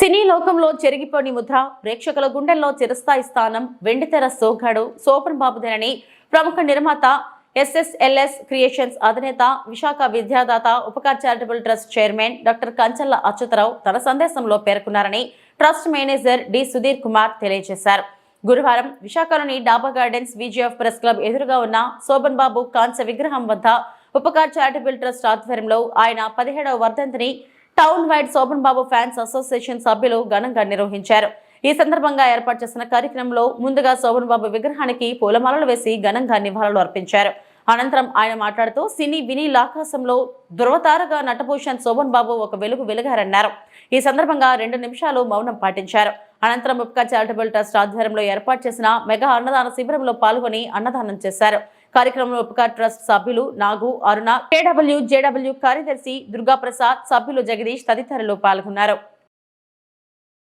సినీ లోకంలో చెరిగిపోని ముద్ర ప్రేక్షకుల గుండెల్లో చిరస్థాయి స్థానం వెండితెర సోగాడు సోపన్ బాబుదేనని ప్రముఖ నిర్మాత ఎస్ఎస్ఎల్ఎస్ క్రియేషన్స్ అధినేత Visakha విద్యాదాత Upakar charitable trust chairman doctor Kanchalla Achyutarao తన సందేశంలో పేర్కొన్నారని trust manager D Sudhir Kumar తెలియజేశారు. గురువారం విశాఖలోని డాబా గార్డెన్స్ విజయఫ్ ప్రెస్ క్లబ్ ఎదురుగా ఉన్న శోభన్ బాబు కాంచ విగ్రహం వద్ద ఉపకార్ చారిటబుల్ ట్రస్ట్ ఆధ్వర్యంలో ఆయన పదిహేడవ వర్ధంతిని town wide Sobhan Babu fans association సభ్యులు ఘనంగా నిర్వహించారు. ఈ సందర్భంగా ఏర్పాటు చేసిన కార్యక్రమంలో ముందుగా శోభన్ బాబు విగ్రహానికి పూలమాలలు వేసి ఘనంగా నివాళులు అర్పించారు. అనంతరం ఆయన మాట్లాడుతూ సినీ వినీల్ ఆకాశంలో ధృవతారగా నటభూషణ్ శోభన్ బాబు ఒక వెలుగు వెలుగారన్నారు. ఈ సందర్భంగా రెండు నిమిషాలు మౌనం పాటించారు. అనంతరం ఉపకా చారిటబుల్ ట్రస్ట్ ఆధ్వర్యంలో ఏర్పాటు చేసిన మెగా అన్నదాన శిబిరంలో పాల్గొని అన్నదానం చేశారు. కార్యక్రమంలో ఉపకార్ ట్రస్ట్ సభ్యులు నాగు అరుణ కేడబ్ల్యూ జేడబ్ల్యూ కార్యదర్శి దుర్గాప్రసాద్ సభ్యులు జగదీష్ తదితరులు పాల్గొన్నారు.